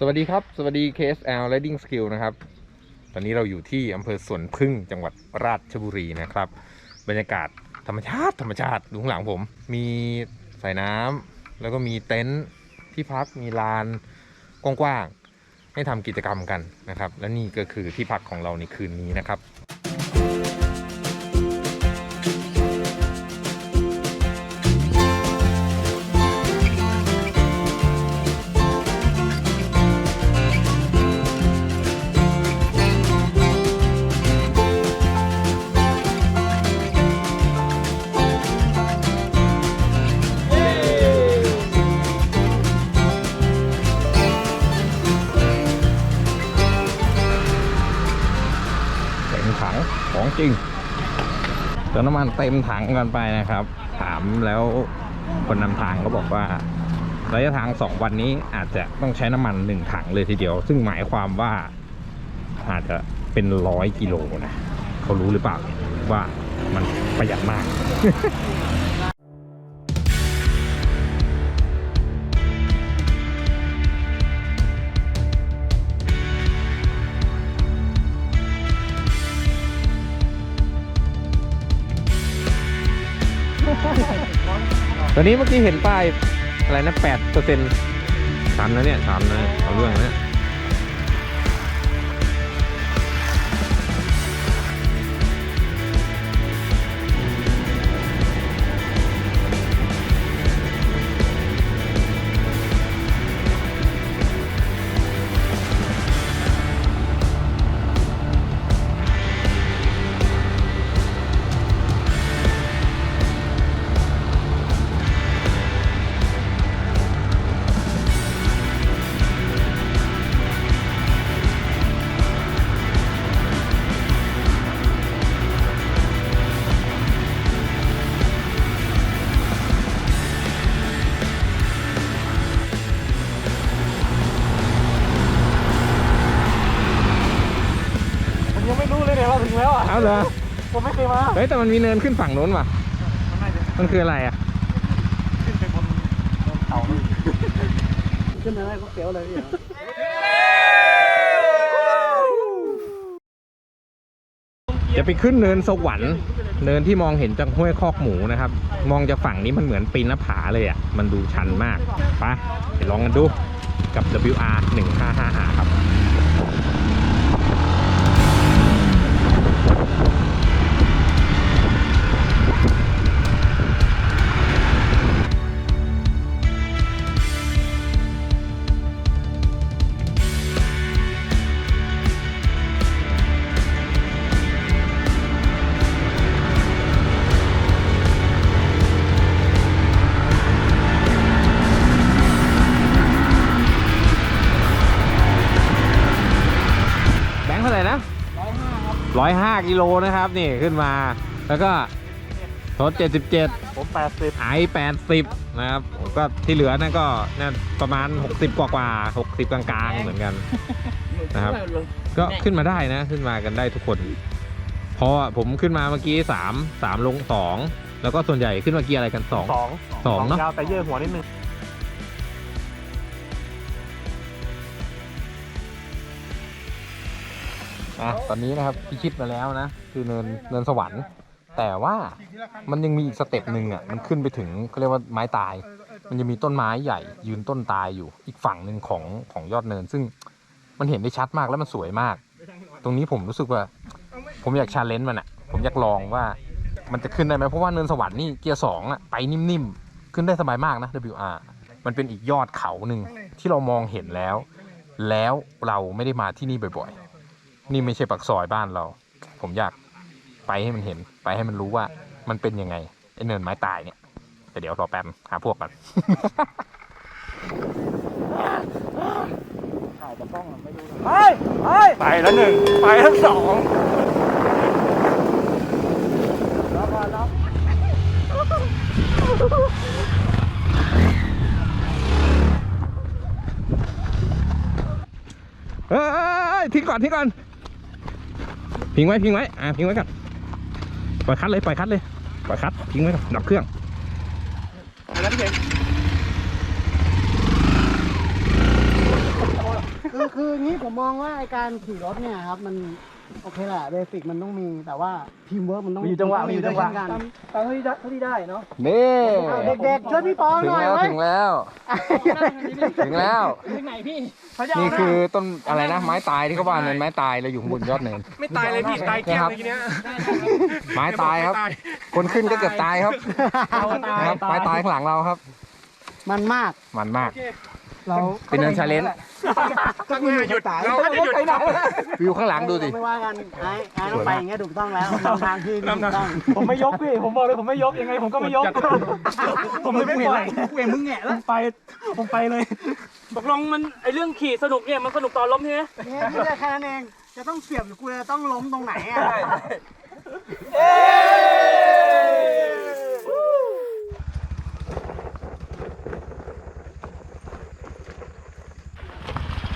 สวัสดีครับ สวัสดี KSL Riding Skill นะครับ ตอนนี้เราอยู่ที่อำเภอสวนพึ่งจังหวัดราชบุรีนะครับ บรรยากาศธรรมชาติธรรมชาติดูข้างหลังผม มีสายน้ำแล้วก็มีเต็นท์ที่พักมีลานกว้างๆให้ทำกิจกรรมกันนะครับ และนี่ก็คือที่พักของเราในคืนนี้นะครับ จริงเติมน้ำมันเต็มถังกันไปนะครับ ถามแล้วคนนำทางก็บอกว่าระยะทาง 2 วันนี้อาจจะต้องใช้น้ำมัน 1 ถังเลยทีเดียว ซึ่งหมายความว่าอาจจะเป็นร้อยกิโลนะ เขารู้หรือเปล่าว่ามันประหยัดมาก ตอนนี้เมื่อกี้เห็นป้ายอะไรนะแปดเปอร์เซ็นต์ชันนะเนี่ยชันนะเอาเรื่องนะ ยังไม่รู้เลยเนี่ยเราถึงแล้วอะเอาเหรอผมไม่เคยมาเฮ้ยแต่มันมีเนินขึ้นฝั่งโน้นว่ะมันน่าจะมันคืออะไรอะขึ้นไปบนบนเขาเลยขึ้นมาได้ก็เสียวเลยเนี่ยจะไปขึ้นเนินสวรรค์เนินที่มองเห็นจากห้วยคอกหมูนะครับ มองจากฝั่งนี้มันเหมือนปีนหน้าผาเลยอะ มันดูชันมากไปไปลองกันดูกับ WR 1555ครับแบ ร้อยห้าครับร้อยห้ากิโลนะครับนี่ขึ้นมา แล้วก็ทดเจ็ดสิบเจ็ดผมแปดสิบไอแปดสิบนะครับ ก็ที่เหลือนั่นก็นั่นประมาณ60กว่ากว่า60กลางๆเหมือนกันนะครับ ก็ขึ้นมาได้นะขึ้นมากันได้ทุกคนเพราะว่าผมขึ้นมาเมื่อกี้3 3ลง2แล้วก็ส่วนใหญ่ขึ้นมาเกียร์อะไรกัน2สองสองเนอะยาวแต่เยื่อหัวนิดนึง อะตอนนี้นะครับพิชิตมาแล้วนะ คือเนินเนินสวรรค์ แต่ว่ามันยังมีอีกสเต็ปหนึ่งอะมันขึ้นไปถึงเขาเรียกว่าไม้ตาย มันจะมีต้นไม้ใหญ่ ยืนต้นตายอยู่อีกฝั่งหนึ่งของของยอดเนิน ซึ่งมันเห็นได้ชัดมากแล้วมันสวยมาก ตรงนี้ผมรู้สึกว่า ผมอยากชาเลนจ์มันอะ ผมอยากลองว่ามันจะขึ้นได้ไหมเพราะว่าเนินสวรรค์นี่เกียร์สองอะไปนิ่มๆขึ้นได้สบายมากนะ WR มันเป็นอีกยอดเขาหนึ่งที่เรามองเห็นแล้ว แล้วเราไม่ได้มาที่นี่บ่อยๆ นี่ไม่ใช่ปักซอยบ้านเรา ผมอยากไปให้มันเห็น ไปให้มันรู้ว่ามันเป็นยังไงไอ้เนินไม้ตายเนี่ย แต่เดี๋ยวรอแป๊บหาพวกกันถ่ายจากกล้องอะไม่ดูไปไปไปแล้วหนึ่งไปแล้วสองแล้วมาแล้วเอ้ยทิ้งก่อนทิ้งก่อน พิงไว้พิงไว้อ่าพิงไว้ก่อนปล่อยคัดเลยปล่อยคัดเลยปล่อยคัดพิงไว้ก่อนดับเครื่องไปแล้วพี่เก่งงี้ผมมองว่าไอการขี่รถเนี่ยครับมัน โอเคแหละเบสิกมันต้องมีแต่ว่าทีมเวิร์กมันต้องมีอยู่จังหวะต้มีอยู่จังหวะด้วยเช่นกันตามเท่าที่ได้เท่าที่ได้เนาะนี่เอาเด็กๆช่วยพี่ปองถึหงน่อยแล้วเว้ยถึงแล้ว ถึงแล้ว ถึงไหนพี่นี่คือต้นอะไรนะ ไม้ตายที่เขาว่าเนินไม้ตายเราอยู่ข้างบนยอดเนิน ไม่ตายเลยพี่ตายเกลี้ยงเลยทีเนี้ยไม้ตายครับ คนขึ้นก็เกือบตายครับเราตายนะครับไม้ตายข้างหลังเราครับ มันมากมันมากเราเป็นเนินชาเลนจ์ถ้าคุณหยุดเราก็จะหยุดครับวิวข้างหลังดูดิไม่ว่ากันไอ้ไอ้ต้องไปอย่างเงี้ยถูกต้องแล้วนำทางที่ถูกต้องผมไม่ยกพี่ผมบอกเลยผมไม่ยกยังไงผมก็ไม่ยก ผมเลยไม่ปล่อยเห็นมึงแงะแล้วไปผมไปเลยตกลงมันไอเรื่องขี่สนุกเนี่ยมันสนุกตอนล้มใช่ไหมเนี่ยไม่ได้แค่นั้นเองจะต้องเสียบหรือกูจะต้องล้มตรงไหนอะ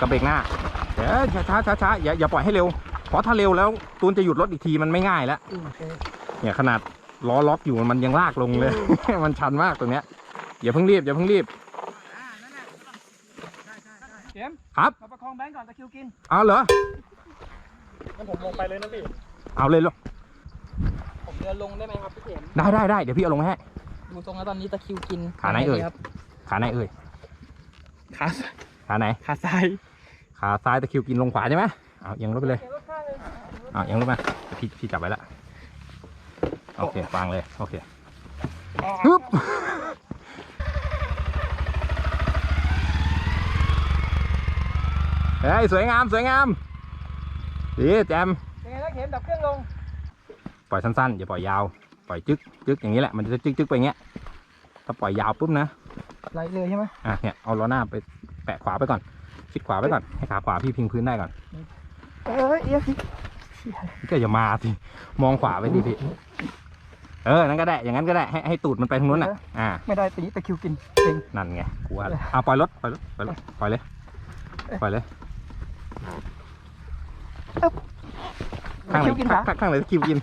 กับเบรกหน้าเดี๋ยวช้าช้าช้าอย่าอย่าปล่อยให้เร็ว เพราะถ้าเร็วแล้วตูนจะหยุดรถอีกทีมันไม่ง่ายแล้วเนี่ยขนาดล้อล็อกอยู่มันยังลากลงเลย มันชันมากตรงเนี้ยอย่าเพิ่งรีบอย่าเพิ่งรีบเจมส์ครับมาประคองแบงก์ก่อนตะคริวกินเอาเหรองั้นผมลงไปเลยนะพี่เอาเลยเหรอผมเดินลงได้ไหมครับพี่เข็มได้ได้ได้เดี๋ยวพี่เอาลงให้ดูตรงแล้วตอนนี้ตะคริวกินขาไหนเอ่ยครับขาไหนเอ่ยขาขาไหนขาซ้าย ขาซ้ายตะคริวกินลงขวาใช่ไหมเอาเอียงรถไปเลยเอาเอียงรถมาเดี๋ยวพี่พี่จับไว้ละโอเควางเลย โอเคฮึบเฮ้ยสวยงามสวยงามดีแจมยังไงนะเข็มดับเครื่องลง ปล่อยสั้นๆอย่าปล่อยยาว ปล่อยจึ๊กจึ๊กอย่างนี้แหละ มันจะจึ๊กจึ๊กไปอย่างเงี้ย ถ้าปล่อยยาวปุ๊บนะไหลเลยใช่ไหมอะเนี่ยเอาล้อหน้าไปแปะขวาไปก่อน ชิดขวาไปก่อนให้ขาขวาพี่พิงพื้นได้ก่อนเอ้ยเอียงพี่ก็อย่ามาสิมองขวาไปดิพี่เออนั่นก็ได้อย่างนั้นก็ได้ให้ให้ตูดมันไปทางนู้นน่ะอ่าไม่ได้ตีตะคริวกินเองนั่นไงกูว่าแล้วอะปล่อยรถปล่อยรถปล่อยรถปล่อยเลยปล่อยเลยข้างไหนตะคริวกินข้าขางข้างไหนคิวกิน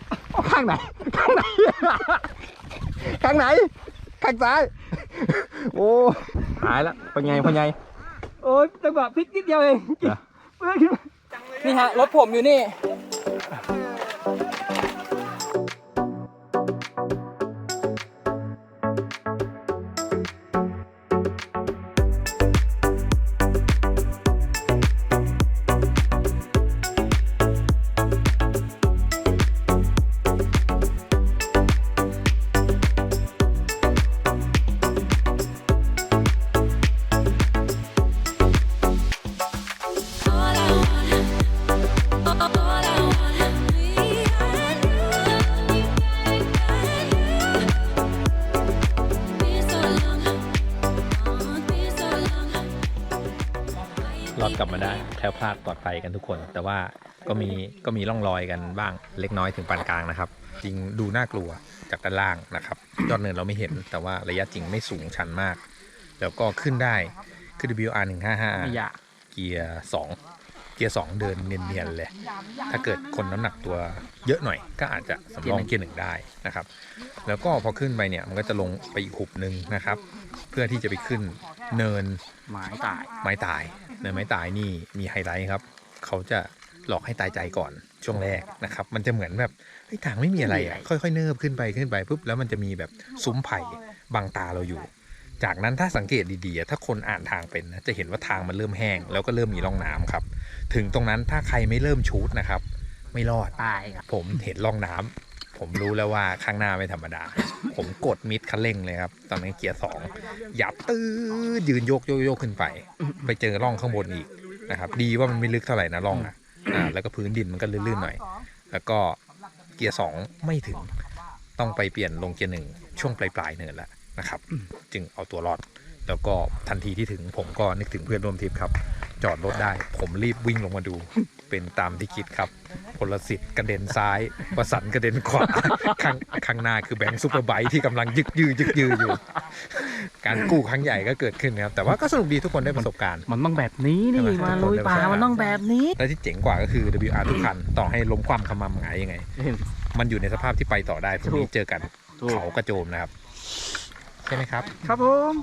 ข้างไหนข้างไหนข้างไหนข้างซ้ายโอ้หายละเป็นไงเป็นไง โอ้ยจังหวะพลิกนิดเดียวเองเหรอเอ้ยขึ้นมา นี่ฮะรถผมอยู่นี่ ล้วคลาดปลอดภัยกันทุกคน แต่ว่าก็มีก็มีร่องรอยกันบ้างเล็กน้อยถึงปานกลางนะครับ จริงดูน่ากลัวจากด้านล่างนะครับยอดเนินเราไม่เห็น แต่ว่าระยะจริงไม่สูงชันมาก แล้วก็ขึ้นได้คือ WR 155อยากเกียร์2เกียร์2เดินเนียนๆเลย ถ้าเกิดคนน้ำหนักตัว เยอะหน่อยก็อาจจะสำรองเกียร์หนึ่งได้นะครับ แล้วก็พอขึ้นไปเนี่ยมันก็จะลงไปอีกหุบหนึ่งนะครับ เพื่อที่จะไปขึ้นเนินหมายตายไม้ตายเนินไม้ตายนี่มีไฮไลท์ครับ เขาจะหลอกให้ตายใจก่อนช่วงแรกนะครับ มันจะเหมือนแบบเฮ้ยทางไม่มีอะไรอะค่อยๆ เนิบขึ้นไปขึ้นไปปุ๊บแล้วมันจะมีแบบซุ้มไผ่บังตาเราอยู่ จากนั้นถ้าสังเกตดีๆอะถ้าคนอ่านทางเป็นนะจะเห็นว่าทางมันเริ่มแห้ง แล้วก็เริ่มมีร่องน้ำครับ ถึงตรงนั้นถ้าใครไม่เริ่มชูดนะครับ ไม่รอด ตายครับ ผมเห็นร่องน้ำผมรู้แล้วว่าข้างหน้าไม่ธรรมดา ผมกดมิดคันเร่งเลยครับ ตอนนั้นเกียร์สองหยับตื้อยืนโยกโยกโยกขึ้นไป ไปเจอร่องข้างบนอีกนะครับ ดีว่ามันไม่ลึกเท่าไหร่นะร่องอะอ่าแล้วก็พื้นดินมันก็ลื่นๆหน่อย แล้วก็เกียร์สองไม่ถึงต้องไปเปลี่ยนลงเกียร์หนึ่งช่วงปลายๆเนินแล้วนะครับ จึงเอาตัวรอด แล้วก็ทันทีที่ถึงผมก็นึกถึงเพื่อนร่วมทริปครับ จอดรถได้ ผมรีบวิ่งลงมาดู เป็นตามที่คิดครับพลสิทธิ์กระเด็นซ้ายประสันกระเด็นขวาข้างข้างหน้าคือแบงค์ซูเปอร์ไบค์ที่กำลังยึกยือยึกยืออยู่ การกู้ครั้งใหญ่ก็เกิดขึ้นนะครับแต่ว่าก็สนุกดีทุกคนได้ประสบการณ์ มันต้องแบบนี้นี่ใช่ไหมมาลุยป่ามันต้องแบบนี้ และที่เจ๋งกว่าก็คือ WR ทุกคันต่อให้ล้มความขมำหงายยังไง มันอยู่ในสภาพที่ไปต่อได้พรุ่งนี้เจอกันถูกเขากระโจมนะครับใช่ไหมครับ ครับผม